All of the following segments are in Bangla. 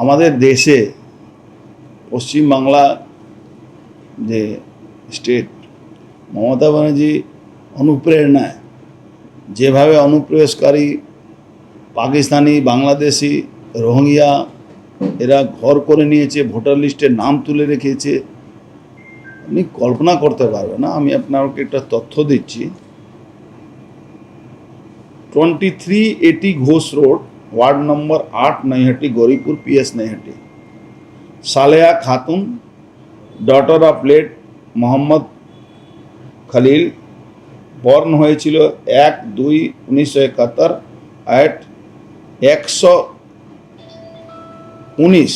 আমাদের দেশে পশ্চিমবাংলা যে স্টেট মমতা ব্যানার্জি অনুপ্রেরণায় যেভাবে অনুপ্রবেশকারী পাকিস্তানি, বাংলাদেশি রোহিঙ্গিয়া এরা ঘর করে নিয়েছে, ভোটার লিস্টে নাম তুলে রেখেছে, আপনি কল্পনা করতে পারবেন না। আমি আপনাকে একটা তথ্য দিচ্ছি। টোয়েন্টি থ্রি এটি ঘোষ রোড ওয়ার্ড নম্বর আট Naihati Gouripur PS Naihati. Saleya Khatun daughter of late Mohammad Khalil born হয়েছিল এক দুই উনিশশো একাত্তর অ্যাট একশো উনিশ।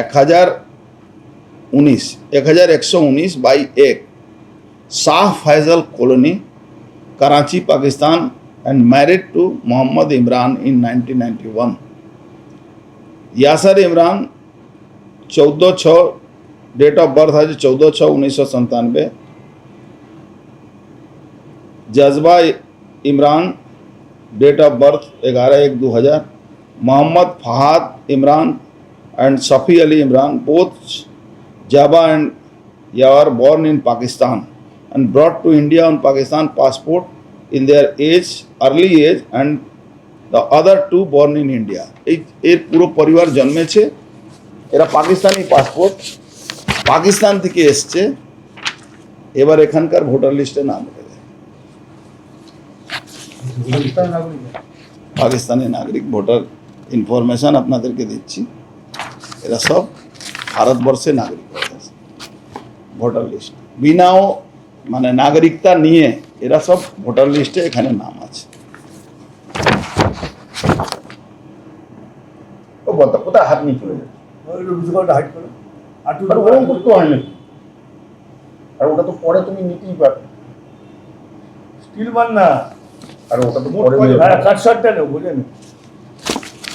এক হাজার উনিশ, এক হাজার একশো উনিশ বাই এক। Shah Faisal colony Karachi, Pakistan, and married to Muhammad Imran in 1991. Yasir Imran चौदह छः डेट ऑफ़ बर्थ है जो चौदह छः उन्नीस सौ संतानवे जज्बा इमरान डेट ऑफ़ बर्थ ग्यारह एक दो हज़ार. मोहम्मद फहाद इमरान एंड सफ़ी अली इमरान बोथ जाबा एंड यार born in Pakistan. And brought to India on Pakistan passport in their age, early age and the other two born in India. এই এর পুরো পরিবার জন্মেছে। এরা পাকিস্তানি পাসপোর্ট পাকিস্তান থেকে এসছে। এবার এখানকার ভোটার লিস্টে নাম উঠে পাকিস্তানি নাগরিক। ভোটার ইনফরমেশন আপনাদেরকে দিচ্ছি। এরা সব ভারতবর্ষে নাগরিক ভোটার লিস্ট। বিনাও মানে নাগরিকতা নিয়ে এরা সব ভোটার লিস্টে এখানে নাম আছে। ও বলতো কোথায় হাত নিয়ে চলে আটু আর ওরকম করতে হয় নাকি? আর ওটা তো পরে তুমি নিতেই পারবে স্টিল মান না। আর ওটা তো পরে হ্যাঁ যাবে। নেও বুঝলেন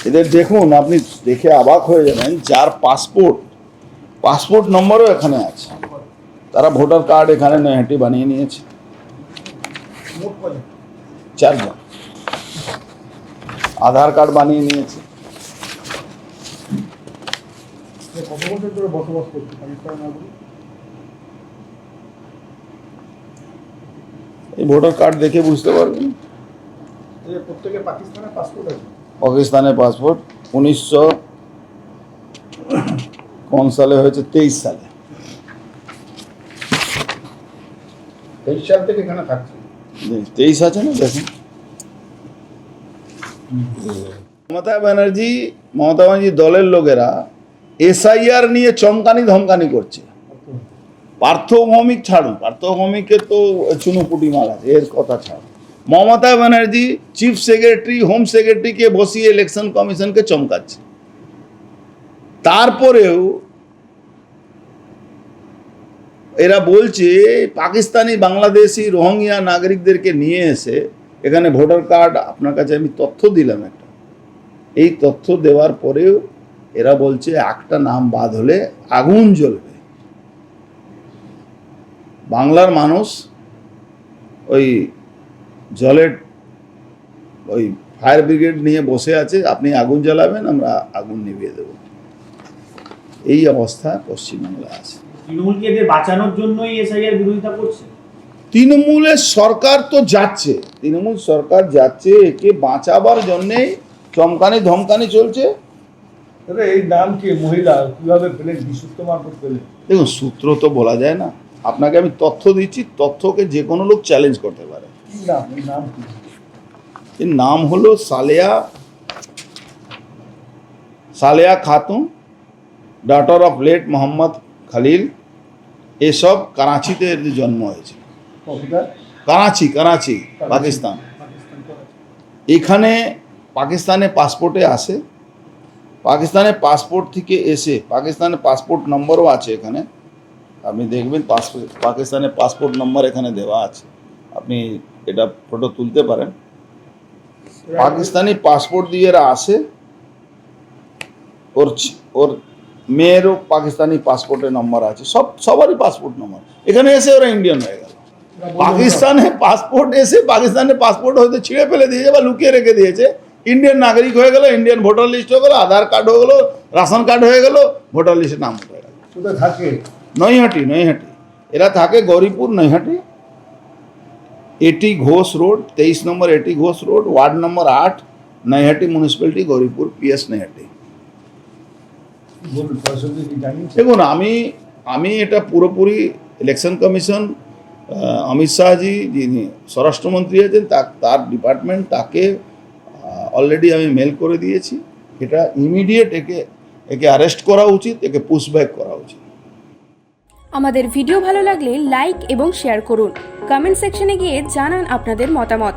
এদের দেখুন আপনি দেখে অবাক হয়ে যাবেন যার পাসপোর্ট পাসপোর্ট নম্বরও এখানে আছে। তারা ভোটার কার্ড এখানে নৈহাটি বানিয়ে নিয়েছে। চারজন। আধার কার্ড বানিয়ে নিয়েছে। এই ভোটার কার্ড দেখে বুঝতে পারবেন। পাকিস্তানের পাসপোর্ট পাকিস্তানের পাসপোর্ট উনিশশো কোন সালে হয়েছে? তেইশ সালে। তেইশ সাল থেকে এখানে থাকছে। তেইশ আছে না? দেখুন। মমতা ব্যানার্জি মমতা ব্যানার্জি দলের লোকেরা এসআইআর নিয়ে চমকানি ধমকানি করছে। পার্থ ভৌমিক ছাড়ুন। পার্থ ভৌমিকের তো চুনুপুটি মাল আছে এর কথা ছাড়ুন। Mamata Banerjee chief secretary home সেক্রেটারিকে বসিয়ে ইলেকশন কমিশনকে চমকাচ্ছে। তারপরেও এরা বলছে, পাকিস্তানি, বাংলাদেশি রোহিঙ্গিয়া নাগরিকদেরকে নিয়ে এসে এখানে ভোটার কার্ড, আপনার কাছে আমি তথ্য দিলাম একটা। এই তথ্য দেওয়ার পরেও এরা বলছে, একটা নাম বাদ হলে আগুন জ্বলবে। বাংলার মানুষ ওই জলের, ওই ফায়ার ব্রিগেড নিয়ে বসে আছে, আপনি আগুন জ্বালাবেন, আমরা আগুন নিভিয়ে দেব। এই অবস্থা পশ্চিমবাংলা আছে। তৃণমূলকে এদের বাঁচানোর জন্যই এসআইআর বিরোধিতা করছে? তৃণমূলের সরকার তো যাচ্ছে। তৃণমূল সরকার যাচ্ছে একে বাঁচাবার জন্যে চমকানি ধমকানি চলছে। এই নাম কি মহিলা? কীভাবে পেলেন? বিশুদ্ধ মারফত পেলেন? দেখুন সূত্র তো বলা যায় না। আপনাকে আমি তথ্য দিচ্ছি তথ্যকে যে কোনো লোক চ্যালেঞ্জ করতে পারে। নাম? এর নাম হলো Saleya Saleya Khatun daughter of late Mohammad Khalil. এসব করাচিতে জন্ম হয়েছে করাচি করাচি পাকিস্তান। পাকিস্তান এখানে পাকিস্তানে পাসপোর্টে আসে। পাকিস্তানের পাসপোর্ট থেকে এসে পাকিস্তানের পাসপোর্ট নম্বরও আছে এখানে। আপনি দেখবেন পাসপোর্ট পাকিস্তানের পাসপোর্ট নম্বর এখানে দেওয়া আছে। আপনি এটা ফটো তুলতে পারেন। পাকিস্তানি পাসপোর্ট দিয়ে এরা আসে। ওর ওর মেয়েরও পাকিস্তানি পাসপোর্টের নম্বর আছে। সব সবারই পাসপোর্ট নম্বর এখানে এসে ওরা ইন্ডিয়ান হয়ে গেল। পাকিস্তানে পাসপোর্ট এসে পাকিস্তানের পাসপোর্ট হয়তো ছিঁড়ে ফেলে দিয়েছে বা লুকিয়ে রেখে দিয়েছে। ইন্ডিয়ান নাগরিক হয়ে গেল ইন্ডিয়ান ভোটার লিস্ট হয়ে গেল আধার কার্ড হয়ে গেল রেশন কার্ড হয়ে গেল ভোটার লিস্টে নাম হয়ে গেল। থাকে? নৈহাটি নৈহাটি। এরা থাকে গৌরীপুর নৈহাটি। এটি ঘোষ রোড তেইশ নম্বর এটি ঘোষ রোড ওয়ার্ড নম্বর আট নৈহাটি মিউনিসিপ্যালিটি গৌরীপুর পিএস নৈহাটি। দেখুন, আমি আমি এটা পুরোপুরি ইলেকশন কমিশন অমিত শাহজি যিনি স্বরাষ্ট্রমন্ত্রী আছেন তার ডিপার্টমেন্ট তাকে অলরেডি আমি মেল করে দিয়েছি। এটা ইমিডিয়েট একে একে অ্যারেস্ট করা উচিত, একে পুশব্যাক করা উচিত। আমাদের ভিডিও ভালো লাগলে লাইক এবং শেয়ার করুন। কমেন্ট সেকশনে গিয়ে জানান আপনাদের মতামত।